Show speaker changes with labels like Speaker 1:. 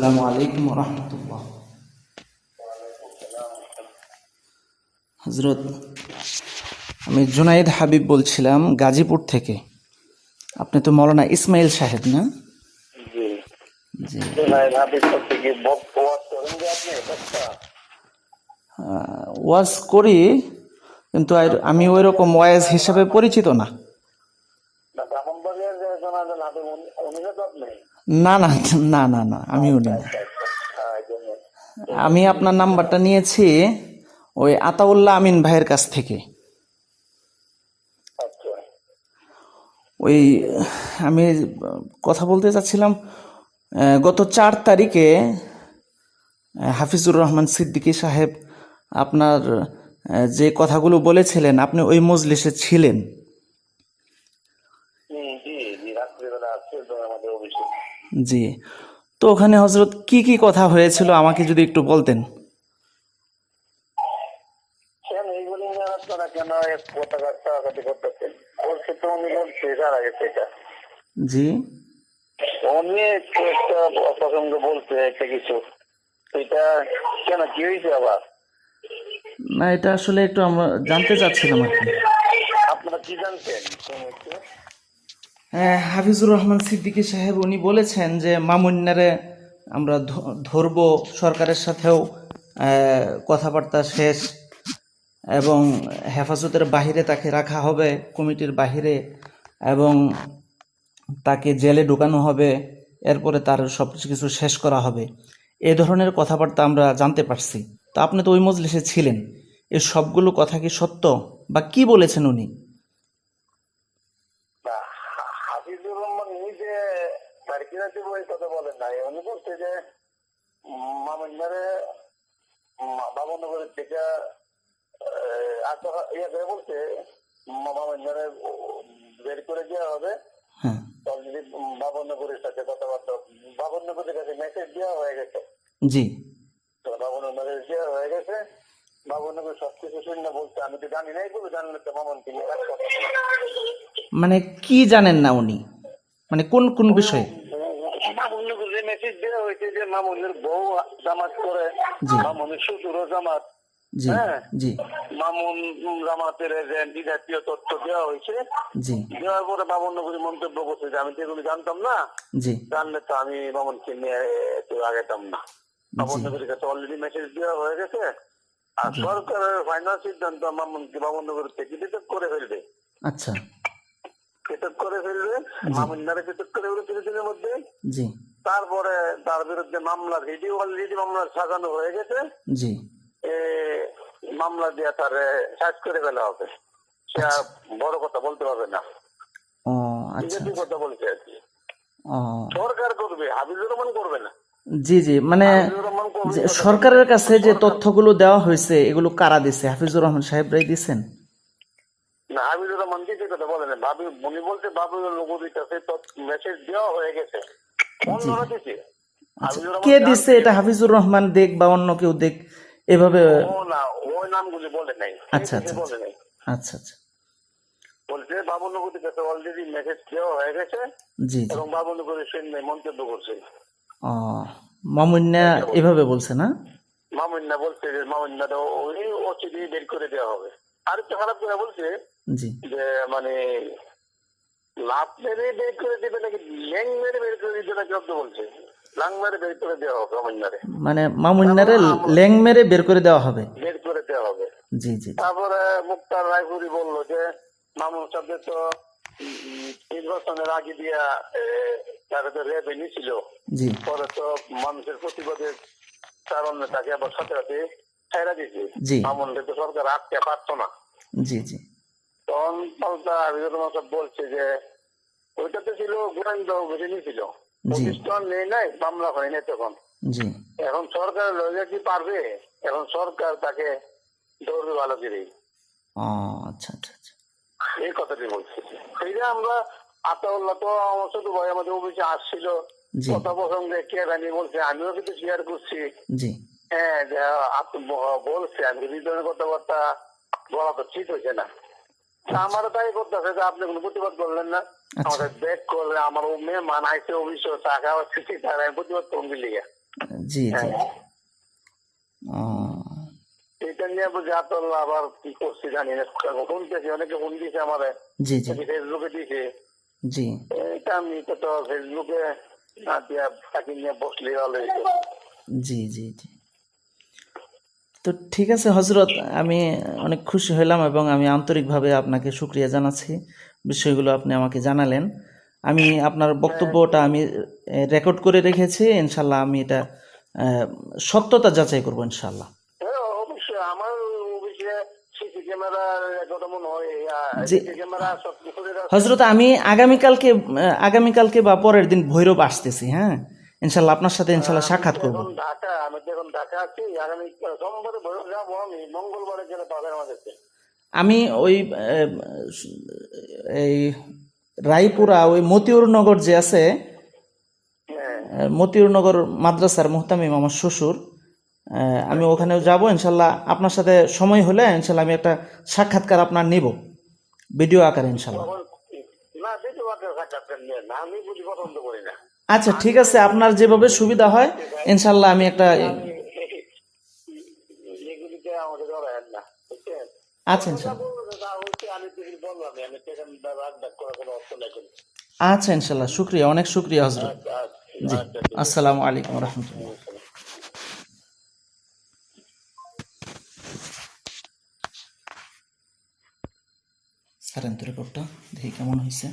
Speaker 1: আসসালামু আলাইকুম রহমতুল্লাহ হজরত আমি জুনাইদ হাবিব বলছিলাম গাজীপুর থেকে। আপনি তো মৌলানা ইসমাইল সাহেব না? ওয়াজ করি কিন্তু আমি ওই রকম ওয়াজ হিসাবে পরিচিত না
Speaker 2: না ব্রাহ্মণবাড়িয়ার যে জুনাইদ হাবিব উনি- উনি তো আপনি
Speaker 1: না না না না না আমি উনি না
Speaker 2: এই জন্য।
Speaker 1: আমি আপনার নাম্বারটা নিয়েছি ওই আতাউল্লাহ আমিন ভাইয়ের কাছ থেকে।
Speaker 2: আচ্ছা।
Speaker 1: ওই আমি কথা বলতে চাচ্ছিলাম গত চার তারিখে হাফিজুর রহমান সিদ্দিকী সাহেব আপনার যে কথাগুলো বলেছিলেন আপনি ওই মজলিসে ছিলেন
Speaker 2: হুম, জি জি রাত্রিবেলা আসছে তো আমাদের অফিসে
Speaker 1: জি। তো ওখানে হজরত কি কি কথা হয়েছিল আমাকে যদি একটু বলতেন? জি।
Speaker 2: একটু বলছে একটা কিছু। এটা কেন কি হয়েছে আবার?
Speaker 1: না এটা আসলে একটু আমরা জানতে চাচ্ছিলাম আর কি।
Speaker 2: আপনারা কি জানতেন?
Speaker 1: হাফিজুর রহমান সিদ্দিকী সাহেব উনি বলেছেন যে মামুন্নারে আমরা ধরবো সরকারের সাথেও কথাবার্তা শেষ এবং হেফাজতের বাহিরে তাকে রাখা হবে, কমিটির বাহিরে এবং তাকে জেলে ঢুকানো হবে, এরপরে তার সব কিছু শেষ করা হবে। এ ধরনের কথাবার্তা আমরা জানতে পারছি। তা আপনি তো ওই মজলিসে ছিলেন। এই সবগুলো কথা কি সত্য বা কি বলেছেন উনি
Speaker 2: না, হা- হাফিজুর রহমান নিজে বই কথা বলেন নাই। উনি বলছে যে মামুন্নারে বাবনগরের থেকে ইয়ে করে বলছে মা- মামুন্নারে বের করে দেওয়া হবে।
Speaker 1: হ্যাঁ।
Speaker 2: অলরেডি বাবনগরের সাথে কথাবার্তা বাবনগরের কাছে মেসেজ দেওয়া হয়ে গেছে।
Speaker 1: জি।
Speaker 2: তো বাবনগরের দেওয়া হয়ে গেছে। বাবনগর সবকিছু শুনে বলছে আমি তো জানি না এগুলো তো।
Speaker 1: মানে কি জানেন না উনি? মানে কোন কোন বিষয়ে?
Speaker 2: মামুনের যে মেসেজ দেওয়া হয়েছে যে মামুনের বউ জামাত করে। মামুনের শ্বশুরও জামাত হ্যাঁ। মামুন জামাতের যে জাতীয় তথ্য দেওয়া হয়েছে দেওয়ার পরে মামুন নগরী মন্তব্য করছে যে আমি তো এগুলো জানতাম না। জানলে তো আমি মামুনকে নিয়ে একটু আগেতাম না। মামুন নগরীর কাছে অলরেডি মেসেজ দেওয়া হয়ে গেছে। আর সরকারের ফাইনাল সিদ্ধান্ত মামুনকে মামুন নগরী থেকে করে ফেলবে।
Speaker 1: আচ্ছা।
Speaker 2: পৃথক করে ফেলবে মামুন্নারে পৃথক করে ফেলবে কিছুদিনের মধ্যে।
Speaker 1: জি।
Speaker 2: তারপরে তার বিরুদ্ধে মামলা ভিডিও অলরেডি মামলা সাজানো হয়ে গেছে।
Speaker 1: জি।
Speaker 2: মামলা দিয়ে তার সাজ করে ফেলা হবে। সে বড় কথা বলতে পারবে না।
Speaker 1: ও আচ্ছা
Speaker 2: বিজেপি কথা বলছে আর কি। সরকার করবে হাবিজুর রহমান করবে না।
Speaker 1: জি জি মানে সরকারের কাছে যে তথ্যগুলো দেওয়া হয়েছে এগুলো কারা দিছে? হাফিজুর রহমান সাহেবরাই দিছেন?
Speaker 2: না দিতে কথা বলে না ভাবি উনি বলছে বাবুল নগরীর কাছে মেসেজ দেওয়া হয়ে গেছে। অন্যরা দিছে
Speaker 1: কে দিছে এটা? হাফিজুর রহমান দেখ বা অন্য কেউ দেখ এভাবে
Speaker 2: ও না ওই নামগুলি বলে নাই।
Speaker 1: আচ্ছা, আচ্ছা, আচ্ছা আচ্ছা।
Speaker 2: বলছে বাবুনগরীর কাছে অলরেডি মেসেজ দেওয়া হয়ে গেছে
Speaker 1: জি
Speaker 2: এবং বাবুনগরের সৈন্য মন্তব্য করছে।
Speaker 1: ও মামুন্না এভাবে বলছে না?
Speaker 2: মামুন্না বলছে যে মামুন্না তো ওই ওসিডি বের করে দেওয়া হবে। আর একটু খারাপ করে বলছে
Speaker 1: জি।
Speaker 2: যে মানে লাভ মেরে বের করে দেবে নাকি ল্যাং মেরে বের করে দিবে নাকি অব্দ বলছে? লাং মেরে বের করে দেওয়া হবে মামুন্নারে
Speaker 1: মানে মামুন্নারে ল্যাং মেরে বের করে দেওয়া হবে।
Speaker 2: বের করে দেওয়া হবে।
Speaker 1: জি জি।
Speaker 2: তারপরে মুক্তার রায়পুরি বলল যে মামুন সাথে তো নির্বাচনের আগে দিয়া তারা তো রেবে নিছিল পরে তো মানুষের প্রতিবাদের কারণে তাকে আবার সাথে সাথে ছাইরা দিয়েছে।
Speaker 1: জি।
Speaker 2: মামুনকে তো সরকার আটকে পারতো না।
Speaker 1: জি জি।
Speaker 2: তখন পাল্টা হাবিবুর রহমান সাহেব বলছে যে ওইটাতে ছিল গোয়েন্দা অভিযানী ছিল। প্রতিষ্ঠান নেই নাই মামলা হয় নাই তখন এখন সরকার লয়ে কি পারবে? এখন সরকার তাকে ধরবে ভালো করেই
Speaker 1: আচ্ছা আচ্ছা আচ্ছা।
Speaker 2: এই কথাটি বলছি। সেইটা আমরা আতাউল্লাহ তো আমার ছোট ভাই আমাদের অফিসে আসছিল। কথা প্রসঙ্গে কে জানি বলছে আমিও কিন্তু শেয়ার করছি। হ্যাঁ বলছে আমি হৃদয়ের কথাবার্তা বলা তো ঠিক হয়েছে না। তা আমারও তাই করতেছে যে আপনি কোনো প্রতিবাদ করলেন না।
Speaker 1: আচ্ছা।
Speaker 2: আমাদের ব্যাক করলে আমার ও মেয়ে মান স্থিতি তার আমি প্রতিবাদ করুন লিগে?
Speaker 1: জি জি।
Speaker 2: হ্যাঁ। এটা নিয়ে বুঝে আবার কি করছি জানি না। অনেকে ফোন দিয়েছে আমার।
Speaker 1: জি জি।
Speaker 2: ফেসবুকে দিয়েছে।
Speaker 1: জি।
Speaker 2: এটা আমি তো তো ফেসবুকে না দিয়া তাকে নিয়ে বসলে ভালো
Speaker 1: জি জি জি। তো ঠিক আছে হজরত আমি অনেক খুশি হলাম এবং আমি আন্তরিকভাবে আপনাকে শুক্রিয়া জানাচ্ছি। বিষয়গুলো আপনি আমাকে জানালেন। আমি আপনার বক্তব্যটা আমি রেকর্ড করে রেখেছি। ইনশাল্লাহ আমি এটা সত্যতা যাচাই করব ইনশাল্লাহ
Speaker 2: মনে হয়
Speaker 1: হজরত আমি আগামীকালকে আগামীকালকে বা পরের দিন ভৈরব আসতেছি হ্যাঁ? ইনশাল্লাহ আপনার সাথে ইনশাল্লাহ সাক্ষাৎ করব।
Speaker 2: ঢাকা আমি তো ঢাকা আছি আগামী সোমবারে ভোর যাব আমি মঙ্গলবারে গেলে পাবেন আমাদেরকে
Speaker 1: আমি ওই এই রায়পুরা ওই মতিউর নগর যে আছে
Speaker 2: হ্যাঁ।
Speaker 1: আহ, মতিউর নগর মাদ্রাসার মোহতামিম আমার শ্বশুর আহ, আমি ওখানেও যাব ইনশাল্লাহ আপনার সাথে সময় হলে ইনশাল্লাহ আমি একটা সাক্ষাৎকার আপনার নিব ভিডিও আকারে ইনশাল্লাহ
Speaker 2: তখন না সেটা বাদ সাক্ষাৎকার নিয়ে না আমি বুঝি পছন্দ করি না
Speaker 1: আচ্ছা ঠিক আছে আপনার যেভাবে সুবিধা হয় ইনশাল্লাহ আমি একটা আচ্ছা ইনশাল্লাহ। আচ্ছা ইনশাল্লাহ শুক্রিয়া অনেক শুক্রিয়া হজরত।
Speaker 2: আচ্ছা,
Speaker 1: জি
Speaker 2: আচ্ছা,
Speaker 1: আসসালামু আলাইকুম রহমতুল্লাহ। সারেন রেকর্ডটা দেখি কেমন হয়েছে।